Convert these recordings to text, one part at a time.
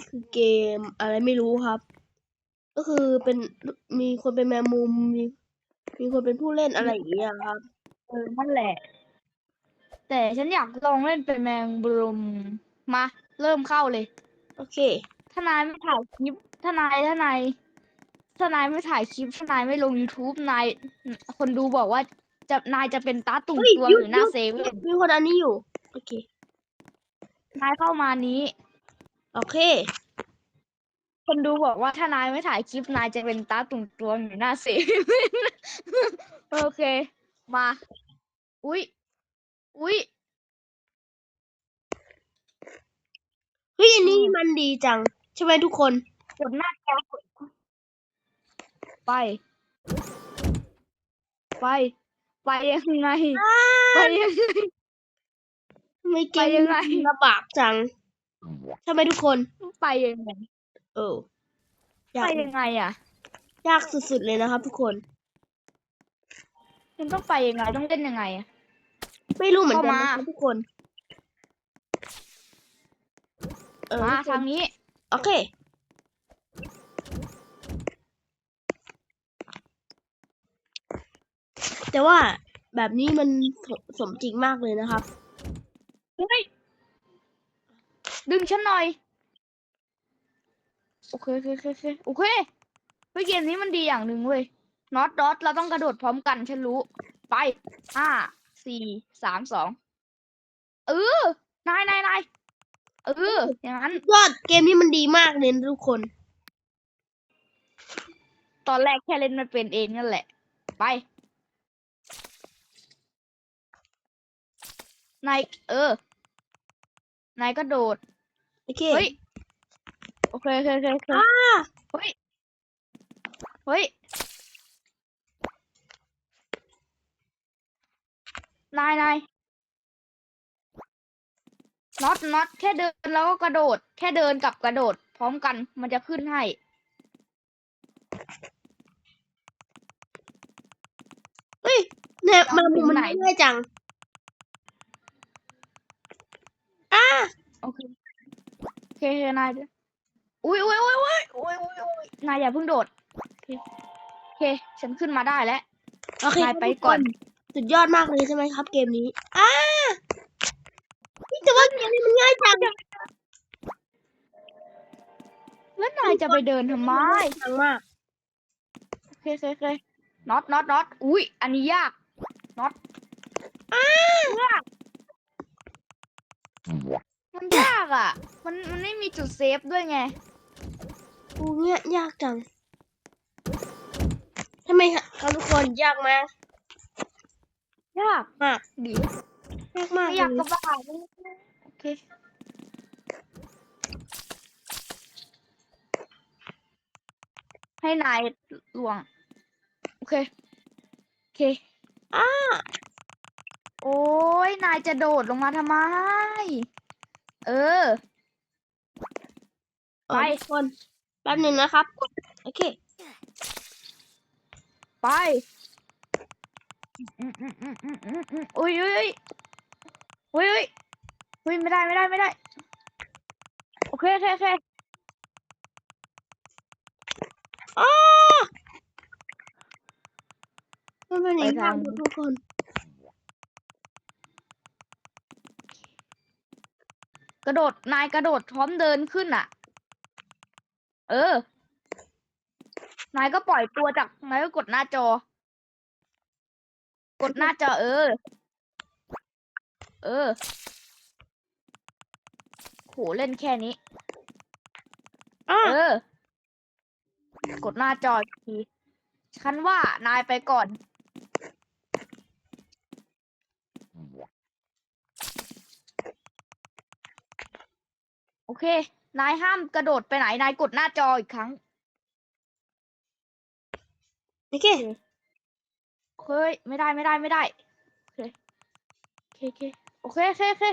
นี่คือเกมอะไรไม่รู้ครับ ก็คือเป็นมีคนเป็นแมงมุมมีมีคนเป็นผู้เล่นอะไรอย่างเงี้ยครับ เออนั่นแหละ แต่ฉันอยากลองเล่นเป็นแมงบรุมมา เริ่มเข้าเลย โอเค ถ้านายไม่ถ่ายคลิปถ้านายถ้านายถ้านายไม่ถ่ายคลิปถ้านายไม่ลง YouTube นายคนดูบอกว่าจะนายจะเป็นตาตุ่มเฮ้ยตัวหยุดหรือหน้าหยุด เซเว่นมีคนอันนี้อยู่ โอเค นายเข้ามานี้ โอเค คนดูบอกว่าถ้านายไม่ถ่ายคลิปนายจะเป็นตาตุ่มตัวอยู่หน้าเซเว่นโอเค มา อุ๊ย อุ๊ยเฮ้ยอันนี้มันดีจัง ใช่ไหมทุกคน กดหน้าจอกดไป ไป ไปยังไง ไปยังไงทำไมเกไปมยังไงมันลำบากจัง ใช่ไหมทุกคนไปยังไงเออยาไปกยังไงอะยากสุดๆเลยนะครับ ทุกคน มันต้องไปยังไงต้องเล่นยังไงอะ ไม่รู้เหมือนกันเข้ามานะครับทุกคนเออมาทุกคนทางนี้โอเค แต่ว่าแบบนี้มันสมสมจริงมากเลยนะครับ เฮ้ย ดึง ฉันหน่อยโอเคโอเคโอเคโอเคโอเคเฮ้ยเกมนี้มันดีอย่างหนึ่งเว้ยน็อตดอทเราต้องกระโดดพร้อมกันฉันรู้ ไปห้าสี่สามสองเออนายนายนายเอออย่างนั้นยอดเกมนี้มันดีมากเลยนะทุกคน ตอนแรกแค่เล่นมันเป็นเองนั่นแหละ ไปนายเออนายก็โดด โอเค เฮ้ย โอเคโอเคโอเคโอเคอ่า เฮ้ย เฮ้ย นายนายน็อตน็อตแค่เดินแล้วก็กระโดด แค่เดินกับกระโดด พร้อมกันมันจะขึ้นให้ เฮ้ยเนี่ยเอามาถึมุมงมันไหนง่ายจัง อ่า โอเคโอ เคโอเคนายเดี๋ยวอุ้ยอุ้ยอุ้ยอุ้ยอุ้ยอุ้ยอุ้ยนายอย่าเพิ่งโดดโอเคโอเคฉันขึ้นมาได้แล้ว โอเคนายไปทุก่อน สุดยอดมากเลยใช่ไหมครับ เกมนี้อ่านี่แต่ว่าเกมนี้มันง่ายจังแล้วนายจะไปเดินทำไมจังมากโอเคโอเคโอเคน็อตน็อตน็อตอุ้ยอันนี้ยากน็อตยาก มันยากอะ มันมันไม่มีจุดเซฟด้วยไงอูเนี่ยยากจังทำไมครับทุกคนยากมากยากมากดิยากมากไม่เลอยากยก็บ้าโอเคให้นายลวง โอเค โอเคอ่าโอ้ยนายจะโดดลงมาทำไม เออเออ ไปทุกคนแป๊บหนึ่งนะครับ โอเค ไปอืมอืมอืมอืมอืมอืมอุ้ยอุ้ยอุ้ยอุ้ยอุ้ยไม่ได้ไม่ได้ไม่ได้ โอเคโอเคโอเคอ้ามันเป็นอย่างนี้ไปทางครับทุกคน ระโดด นายกระโดดพร้อมเดินขึ้นอะ เออ นายก็ปล่อยตัวจากนายก็กดหน้าจอ กดหน้าจอเออ เออ โหเล่นแค่นี้อ่าเออ กดหน้าจออีกที ฉันว่านายไปก่อน โอเค นายห้ามกระโดดไปไหน นายกดหน้าจออีกครั้ง โอเคเฮ้ยไม่ได้ไม่ได้ไม่ได้ โอเคโอเคโอเคโอเคโอเค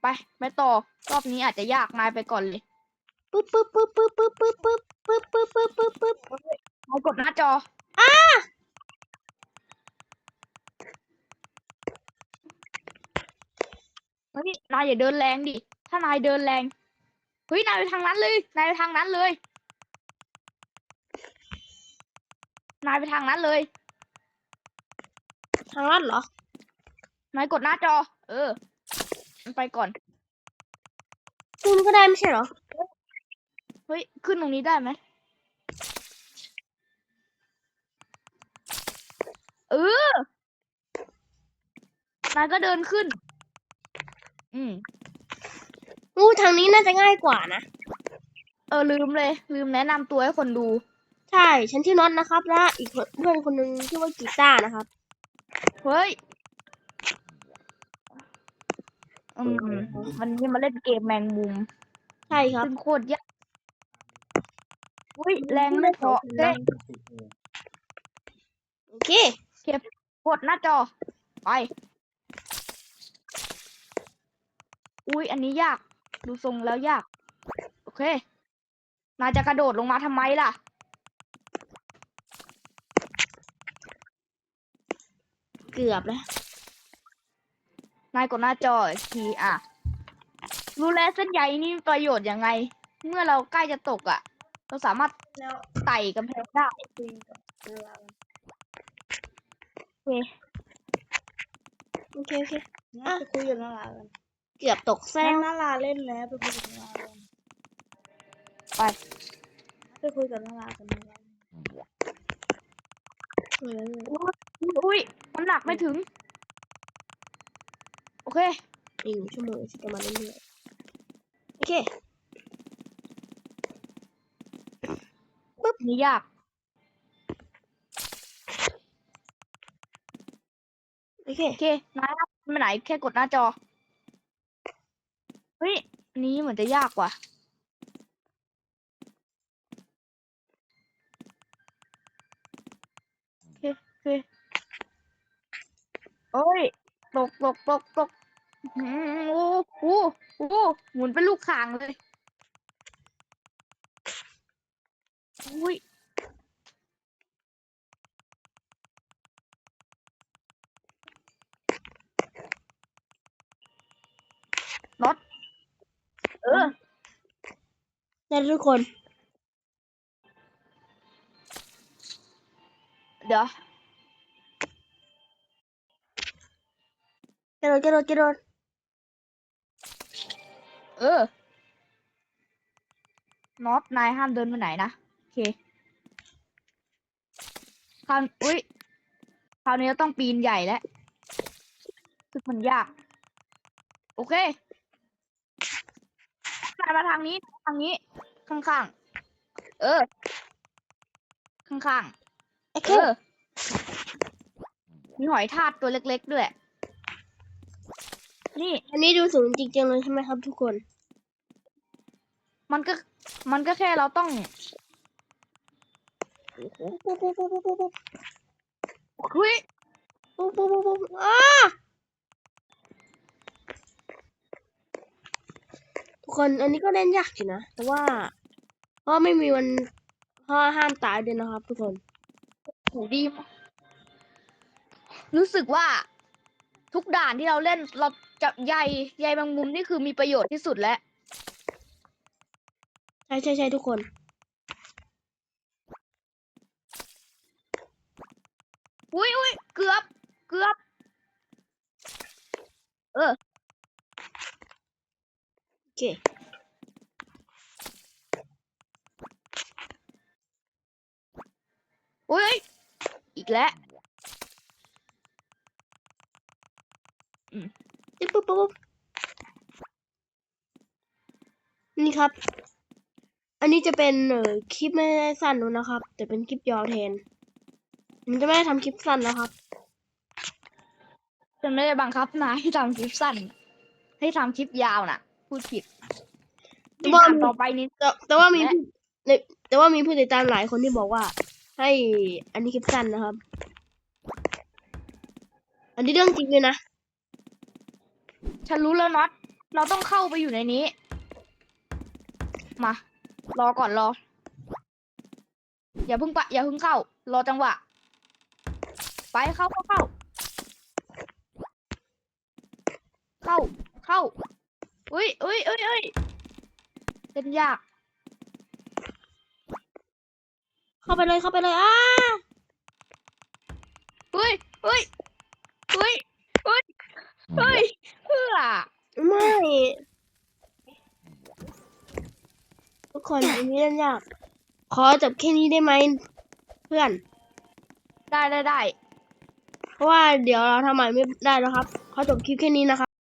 ไปไปต่อ รอบนี้อาจจะยาก นายไปก่อนเลย ปึ๊บปึ๊บปึ๊บปึ๊บปึ๊บปึ๊บปึ๊บปึ๊บปึ๊บปึ๊บปึ๊บปึ๊บนายกดหน้าจออ่าเฮ้ยนายอย่าเดินแรงดิ ถ้านายเดินแรง ฮ้ยนายไปทางนั้นเลย นายไปทางนั้นเลย นายไปทางนั้นเลย ทางลัดเหรอ นายกดหน้าจอ เออ มันไปก่อนคุณก็ได้ไม่ใช่เหรอ เฮ้ย ขึ้นตรงนี้ได้ไหม เออ นายก็เดินขึ้น อืม อู้ทางนี้น่าจะง่ายกว่านะ เออลืมเลย ลืมแนะนำตัวให้คนดู ใช่ ฉันชื่อน็อตนะครับ และอีกคนเพื่อนคนหนึงชื่อว่ากีตาร์นะครับ เฮ้ยอืมมันนี่มาเล่นเกมแมงมุมใช่ครับ ซึ่งโคตรยากอุ้ยแรงไม่พอเฮ้ยโอเค กดหน้าจอ ไป อุ้ยอันนี้ยาก ดูทรงแล้วยาก โอเคนายจะกระโดดลงมาทำไมล่ะ เกือบแล้ว นายกดหน้าจออีกทีอะ รู้แล้วเส้นใยนี่มีประโยชน์ยังไง เมื่อเราใกล้จะตกอะ เราสามารถแล้วไต่กำแพงได้คุยกับเวลาโอเค โอเคโอเคงั้นไปคุยกับนารากัน เกือบตกแซแซงงนาราเล่นแล้วไปคุยกับนารากันไปไปคุยกับนารากันนาราอุ้ยมันหนักไม่ถึง โอเคอีกหนึ่งชั่วโมงที่จะมาเรื่อยๆโอเคนี่ยากโอเคโอเคนายไปไหนแค่กดหน้าจอ เฮ้ยอันนี้เหมือนจะยากว่ะ โอเคโอเคโอ้ย ตกตกตกตกอืมโอ้โหโอ้โหหมุนเป็นลูกข่างเลย อุ้ย น็อต เออได้ทุกคน เดี๋ยวกระโดดกระโดดกระโดดเออน็อตนายห้ามเดินไปไหนนะ โอเคคราวอุ้ยคราวนี้เราต้องปีนใหญ่แล้วซึ่งมันยาก โอเคนาย มาทางนี้ทางนี้ข้างๆ เออ ข้างโอๆเค เออ มีหอยทากตัวเล็กๆด้วย นี่ อันนี้ดูสูงจริงๆเลยใช่ไหมครับทุกคน มันก็ มันก็แค่เราต้องปุ๊บปุ๊บปุ๊บปุ๊บปุ๊บปุ๊บเฮ้ยปุ๊บปุ๊บปุ๊บปุ๊บอ้าทุก คนอันนี้ก็เล่นยากอยู่นะ แต่ว่าเพราะไม่มีวันเพราะห้ามตายด้วยนะครับ ทุกคนโหดีมากรู้สึกว่า ทุกด่านที่เราเล่นเราจับใยใยบางมุมนี่คือมีประโยชน์ที่สุดแล้ว ใช่ใช่ใช่ทุกคน อุ้ยอุ้ยเกือบ เกือบโอเคอุ้ยอี กแล้วปุ๊บปุ๊บปุ๊บนี่ครับ อันนี้จะเป็นเอ่อคลิปไม่ได้สั้นแล้นะครับ แต่เป็นคลิปยาวแทนผมจะไม่ได้ทำคลิปสั้นแล้วครับฉันไม่ได้บังคับนายให้ทำคลิปสั้น ให้ทำคลิปยาวน่ะ พูดผิดแต่ว่าด่านต่อไปนี้ แต่แต่ว่ามีและ ผู้ในแต่ว่ามีผู้ติดตามหลายคนที่บอกว่า ให้อันนี้คลิปสั้นนะครับ อันนี้เรื่องจริงเลยนะฉันรู้แล้วน็อต เราต้องเข้าไปอยู่ในนี้ มา รอก่อนรอ อย่าเพิ่งปะ อย่าเพิ่งเข้า รอจังหวะ ไปเข้าเข้าเข้า เข้าเข้า อุ้ยอุ้ยอุ้ยอุ้ยเล่นยาก เข้าไปเลยเข้าไปเลยอ้าเฮ้ยเฮ้ยเฮ้ยเฮ้ยเฮ้ยเพื่อไม่ทุกคนอันนี้เล่นยากขอจบแค่นี้ได้ไหมเพื่อน ได้ได้ได้เพราะว่าเดี๋ยวเราทำใหม่ไม่ได้แล้วครับ ขอจบคลิปแค่นี้นะครับ